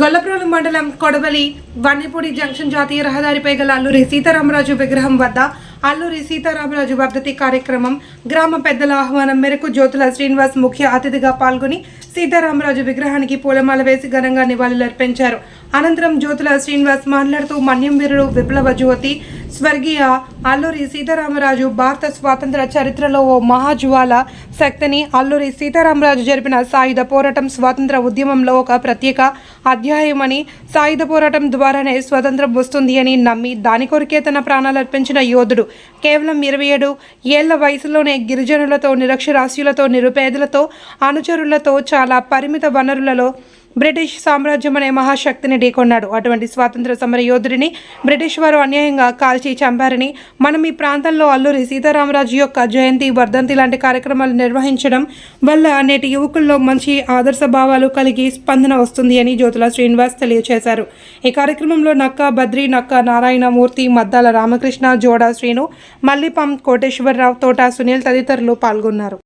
గొల్లప్రోలు మండలం కొడవలి వన్నెపూడి జంక్షన్ జాతీయ రహదారిపై గల అల్లూరి సీతారామరాజు విగ్రహం వద్ద అల్లూరి సీతారామరాజు వర్ధతి కార్యక్రమం గ్రామ పెద్దల ఆహ్వానం మేరకు జ్యోతుల శ్రీనివాస్ ముఖ్య అతిథిగా పాల్గొని సీతారామరాజు విగ్రహానికి పూలమాల వేసి ఘనంగా నివాళులర్పించారు. అనంతరం జ్యోతుల శ్రీనివాస్ మాట్లాడుతూ మన్యం వీరుడు విప్లవ జ్యోతి స్వర్గీయ అల్లూరి సీతారామరాజు భారత స్వాతంత్ర చరిత్రలో ఓ మహాజ్వాల శక్తిని అల్లూరి సీతారామరాజు జరిపిన సాయుధ పోరాటం స్వాతంత్ర ఉద్యమంలో ఒక ప్రత్యేక అధ్యాయమని సాయుధ పోరాటం ద్వారానే స్వతంత్రం వస్తుంది అని నమ్మి దాని కొరికే తన ప్రాణాలు అర్పించిన యోధుడు. కేవలం ఇరవై ఏడు ఏళ్ళ వయసులోనే గిరిజనులతో నిరక్షరాస్యులతో నిరుపేదలతో అనుచరులతో చాలా పరిమిత వనరులలో బ్రిటిష్ సామ్రాజ్యం అనే మహాశక్తిని ఢీకొన్నాడు. అటువంటి స్వాతంత్ర సమర యోధుడిని బ్రిటిష్ వారు అన్యాయంగా కాల్చి చంపారని మనం ఈ ప్రాంతంలో అల్లూరి సీతారామరాజు యొక్క జయంతి వర్ధంతి లాంటి కార్యక్రమాలు నిర్వహించడం వల్ల నేటి యువకుల్లో మంచి ఆదర్శ భావాలు కలిగి స్పందన వస్తుంది అని జ్యోతుల శ్రీనివాస్ తెలియజేశారు ఈ కార్యక్రమంలో నక్క బద్రి నక్క నారాయణమూర్తి మద్దాల రామకృష్ణ జోడా శ్రీను మల్లిపం కోటేశ్వరరావు తోట సునీల్ తదితరులు పాల్గొన్నారు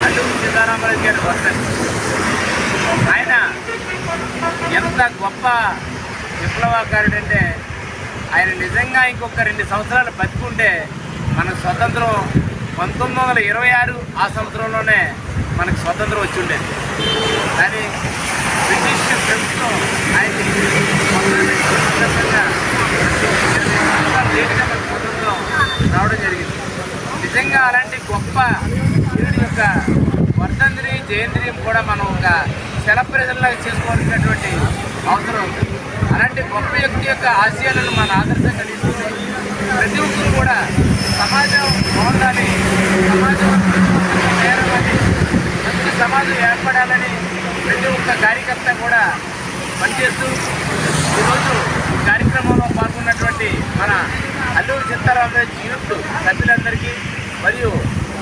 అల్లూరి సీతారామరాజు గారి వర్ధన్ ఆయన ఎంత గొప్ప విప్లవకారుడు అంటే ఆయన నిజంగా ఇంకొక రెండు సంవత్సరాలు బతుకుంటే మన స్వతంత్రం పంతొమ్మిది వందల ఇరవై ఆరు ఆ సంవత్సరంలోనే మనకు స్వతంత్రం వచ్చి ఉండేది కానీ బ్రిటిష్ ప్రభుత్వం ఆయన స్వతంత్రం రావడం జరిగింది. నిజంగా అలాంటి గొప్ప వీరుడి యొక్క వర్ధంతిని జయంతిని కూడా మనం ఒక సెలబ్రేషన్లాగా చేసుకోవాల్సినటువంటి అవసరం ఉంది. అలాంటి గొప్ప వ్యక్తి యొక్క ఆశయాలను మన ఆదర్శంగా తీసుకుని ప్రతి ఒక్కరు కూడా సమాజం బాగుండాలి సమాజం చేరాలని మంచి సమాజం ఏర్పడాలని ప్రతి ఒక్క కార్యకర్త కూడా పనిచేస్తూ ఈరోజు కార్యక్రమంలో పాల్గొన్నటువంటి మన అల్లూరు సీతారామరాజు యూత్ సభ్యులందరికీ మరియు